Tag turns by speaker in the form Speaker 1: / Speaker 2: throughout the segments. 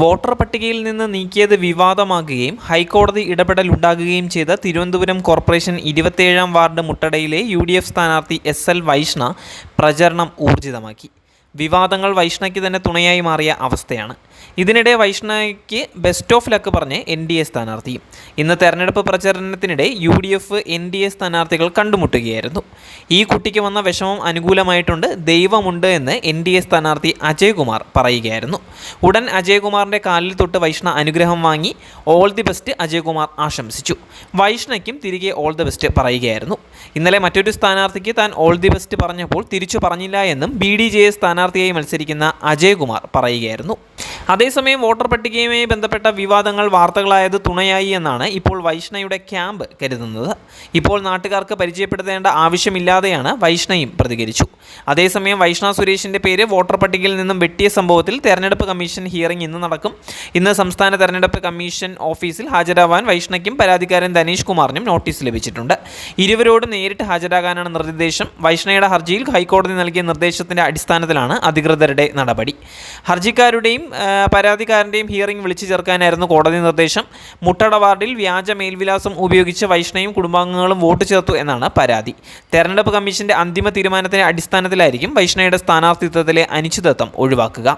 Speaker 1: Voter പട്ടികയിൽ നിന്ന് നീക്കിയത് വിവാദമാകുകയും ഹൈക്കോടതി ഇടപെടൽ ഉണ്ടാകുകയും ചെയ്ത തിരുവനന്തപുരം കോർപ്പറേഷൻ ഇരുപത്തേഴാം വാർഡ് മുട്ടടയിലെ യു ഡി എഫ് സ്ഥാനാർത്ഥി എസ് എൽ വൈഷ്ണ പ്രചരണം ഊർജിതമാക്കി. വിവാദങ്ങൾ വൈഷ്ണയ്ക്ക് തന്നെ തുണയായി മാറിയ അവസ്ഥയാണ്. ഇതിനിടെ വൈഷ്ണവയ്ക്ക് ബെസ്റ്റ് ഓഫ് ലക്ക് പറഞ്ഞ് എൻ ഡി എ സ്ഥാനാർത്ഥി. ഇന്ന് തെരഞ്ഞെടുപ്പ് പ്രചരണത്തിനിടെ U D F N D A സ്ഥാനാർത്ഥികൾ കണ്ടുമുട്ടുകയായിരുന്നു. ഈ കുട്ടിക്ക് വന്ന വിഷമം അനുകൂലമായിട്ടുണ്ട് ദൈവമുണ്ട് എന്ന് എൻ ഡി എ സ്ഥാനാർത്ഥി അജയ്കുമാർ പറയുകയായിരുന്നു. ഉടൻ അജയ്കുമാറിന്റെ കാലിൽ തൊട്ട് വൈഷ്ണ അനുഗ്രഹം വാങ്ങി ഓൾ ദി ബെസ്റ്റ് അജയ്കുമാർ ആശംസിച്ചു. വൈഷ്ണയ്ക്കും തിരികെ ഓൾ ദി ബെസ്റ്റ് പറയുകയായിരുന്നു. ഇന്നലെ മറ്റൊരു സ്ഥാനാർത്ഥിക്ക് താൻ ഓൾ ദി ബെസ്റ്റ് പറഞ്ഞപ്പോൾ തിരിച്ചു പറഞ്ഞില്ല എന്നും ബി ഡി ജെ സ്ഥാനാർത്ഥിയായി മത്സരിക്കുന്ന അജയ്കുമാർ പറയുകയായിരുന്നു. അതേസമയം വോട്ടർ പട്ടികയുമായി ബന്ധപ്പെട്ട വിവാദങ്ങൾ വാർത്തകളായത് തുണയായി എന്നാണ് ഇപ്പോൾ വൈഷ്ണയുടെ ക്യാമ്പ് കരുതുന്നത്. ഇപ്പോൾ നാട്ടുകാർക്ക് പരിചയപ്പെടുത്തേണ്ട ആവശ്യമില്ലാതെയാണ് വൈഷ്ണയും പ്രതികരിച്ചു. അതേസമയം വൈഷ്ണ സുരേഷിന്റെ പേര് വോട്ടർ പട്ടികയിൽ നിന്നും വെട്ടിയ സംഭവത്തിൽ തെരഞ്ഞെടുപ്പ് കമ്മീഷൻ ഹിയറിംഗ് ഇന്ന് നടക്കും. ഇന്ന് സംസ്ഥാന തെരഞ്ഞെടുപ്പ് കമ്മീഷൻ ഓഫീസിൽ ഹാജരാവാൻ വൈഷ്ണയ്ക്കും പരാതിക്കാരൻ ധനീഷ് കുമാറിനും നോട്ടീസ് ലഭിച്ചിട്ടുണ്ട്. ഇരുവരോടും നേരിട്ട് ഹാജരാകാനാണ് നിർദ്ദേശം. വൈഷ്ണയുടെ ഹർജിയിൽ ഹൈക്കോടതി നൽകിയ നിർദ്ദേശത്തിന്റെ അടിസ്ഥാനത്തിലാണ് അധികൃതരുടെ നടപടി. ഹർജിക്കാരുടെയും പരാതിക്കാരന്റെയും ഹിയറിംഗ് വിളിച്ചു ചേർക്കാനായിരുന്നു കോടതി നിർദ്ദേശം. മുട്ടട വാർഡിൽ വ്യാജ മേൽവിലാസം ഉപയോഗിച്ച് വൈഷ്ണയും കുടുംബാംഗങ്ങളും വോട്ട് ചേർത്തു എന്നാണ് പരാതി. തെരഞ്ഞെടുപ്പ് കമ്മീഷന്റെ അന്തിമ തീരുമാനത്തിന്റെ അടിസ്ഥാനത്തിലായിരിക്കും വൈഷ്ണയുടെ സ്ഥാനാർത്ഥിത്വത്തിലെ അനിശ്ചിതത്വം ഒഴിവാക്കുക.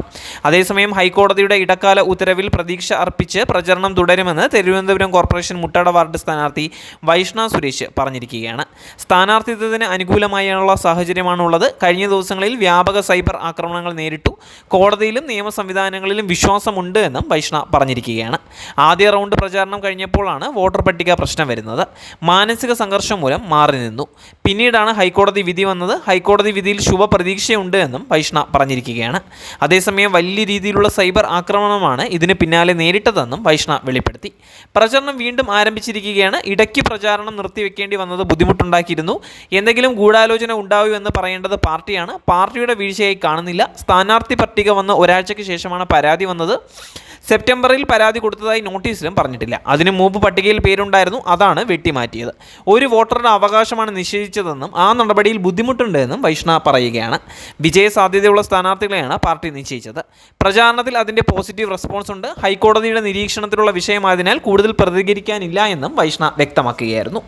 Speaker 1: അതേസമയം ഹൈക്കോടതിയുടെ ഇടക്കാല ഉത്തരവിൽ പ്രതീക്ഷ അർപ്പിച്ച് പ്രചരണം തുടരുമെന്ന് തിരുവനന്തപുരം കോർപ്പറേഷൻ മുട്ടട വാർഡ് സ്ഥാനാർത്ഥി വൈഷ്ണ സുരേഷ് പറഞ്ഞിരിക്കുകയാണ്. സ്ഥാനാർത്ഥിത്വത്തിന് അനുകൂലമായുള്ള സാഹചര്യമാണുള്ളത്. കഴിഞ്ഞ ദിവസങ്ങളിൽ വ്യാപക സൈബർ ആക്രമണങ്ങൾ നേരിട്ടു. കോടതിയിലും നിയമ സംവിധാനങ്ങളിലും വിശ്വാസമുണ്ട് എന്നും വൈഷ്ണ പറഞ്ഞിരിക്കുകയാണ്. ആദ്യ റൗണ്ട് പ്രചാരണം കഴിഞ്ഞപ്പോഴാണ് വോട്ടർ പട്ടിക പ്രശ്നം വരുന്നത്. മാനസിക സംഘർഷം മൂലം മാറി നിന്നു. പിന്നീടാണ് ഹൈക്കോടതി വിധി വന്നത്. ഹൈക്കോടതി വിധിയിൽ ശുഭപ്രതീക്ഷയുണ്ട് എന്നും വൈഷ്ണ പറഞ്ഞിരിക്കുകയാണ്. അതേസമയം വലിയ രീതിയിലുള്ള സൈബർ ആക്രമണമാണ് ഇതിന് പിന്നാലെ നേരിട്ടതെന്നും വൈഷ്ണ വെളിപ്പെടുത്തി. പ്രചരണം വീണ്ടും ആരംഭിച്ചിരിക്കുകയാണ്. ഇടയ്ക്ക് പ്രചാരണം നിർത്തിവെക്കേണ്ടി വന്നത് ബുദ്ധിമുട്ടുണ്ടാക്കിയിരുന്നു. എന്തെങ്കിലും ഗൂഢാലോചന ഉണ്ടാവൂ എന്ന് പറയേണ്ടത് പാർട്ടിയാണ്. പാർട്ടിയുടെ വീഴ്ചയായി കാണുന്നില്ല. സ്ഥാനാർത്ഥി പട്ടിക വന്ന ഒരാഴ്ചയ്ക്ക് ശേഷമാണ് പരാതി വന്നത്. സെപ്റ്റംബറിൽ പരാതി കൊടുത്തതായി നോട്ടീസിലും പറഞ്ഞിട്ടില്ല. അതിനു മുമ്പ് പട്ടികയിൽ പേരുണ്ടായിരുന്നു അതാണ് വെട്ടിമാറ്റിയത്. ഒരു വോട്ടറുടെ അവകാശമാണ് നിഷേധിച്ചതെന്നും ആ നടപടിയിൽ ബുദ്ധിമുട്ടുണ്ട് എന്നും വൈഷ്ണ പറയുകയാണ്. വിജയ സാധ്യതയുള്ള സ്ഥാനാർത്ഥികളെയാണ് പാർട്ടി നിശ്ചയിച്ചത്. പ്രചാരണത്തിൽ അതിന്റെ പോസിറ്റീവ് റെസ്പോൺസ് ഉണ്ട്. ഹൈക്കോടതിയുടെ നിരീക്ഷണത്തിലുള്ള വിഷയമായതിനാൽ കൂടുതൽ പ്രതികരിക്കാനില്ല എന്നും വൈഷ്ണ വ്യക്തമാക്കുകയായിരുന്നു.